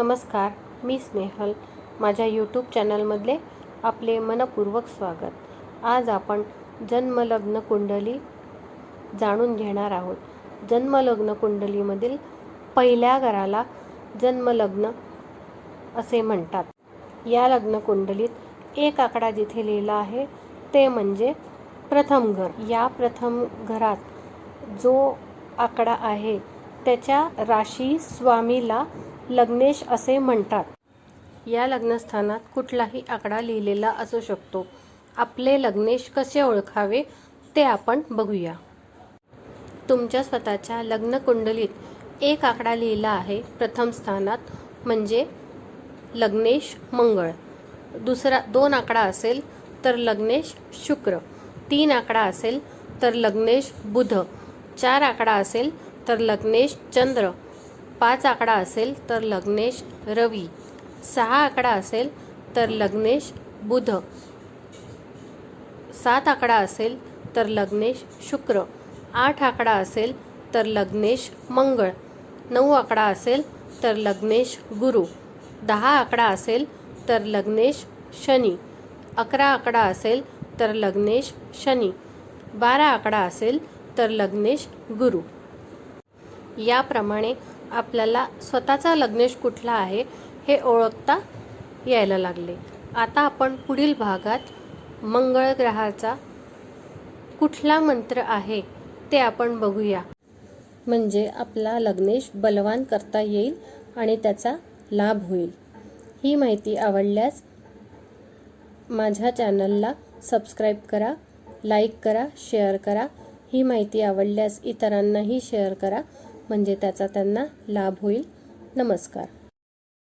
नमस्कार मी स्नेहल. माझ्या यूट्यूब चॅनलमधले आपले मनपूर्वक स्वागत. आज आपण जन्मलग्न कुंडली जाणून घेणार आहोत. जन्मलग्न कुंडलीमधील पहिल्या घराला जन्मलग्न असे म्हणतात. या लग्न कुंडलीत एक आकडा जिथे लिहिला आहे ते म्हणजे प्रथम घर. या प्रथम घरात जो आकडा आहे त्याच्या राशी स्वामीला लग्नेश असे म्हणतात. या लग्नस्थानात कुठलाही आकडा लिहिलेला असू शकतो. आपले लग्नेश कसे ओळखावे ते आपण बघूया. तुमच्या स्वतःच्या लग्नकुंडलीत एक आकडा लिहिला आहे प्रथम स्थानात म्हणजे लग्नेश मंगळ. दुसरा दोन आकडा असेल तर लग्नेश शुक्र. तीन आकडा असेल तर लग्नेश बुध. चार आकडा असेल तर लग्नेश चंद्र. पाच आकडा असेल तर लग्नेश रवी. सहा आकडा असेल तर लग्नेश बुध. सात आकडा असेल तर लग्नेश शुक्र. आठ आकडा असेल तर लग्नेश मंगळ. नऊ आकडा असेल तर लग्नेश गुरु. दहा आकडा असेल तर लग्नेश शनी. अकरा आकडा असेल तर लग्नेश शनी. बारा आकडा असेल तर लग्नेश गुरु. याप्रमाणे आपल्याला स्वतःचा लग्नेश कुठला आहे हे ओळखता यायला लागले. आता आपण पुढील भागात मंगळ ग्रहाचा कुठला मंत्र आहे ते आपण बघूया. म्हणजे आपला लग्नेश बलवान करता येईल आणि त्याचा लाभ होईल. ही माहिती आवडल्यास माझ्या चॅनलला सबस्क्राईब करा लाईक करा शेअर करा. ही माहिती आवडल्यास इतरांनाही शेअर करा. म्हणजे त्याचा त्यांना लाभ होईल. नमस्कार.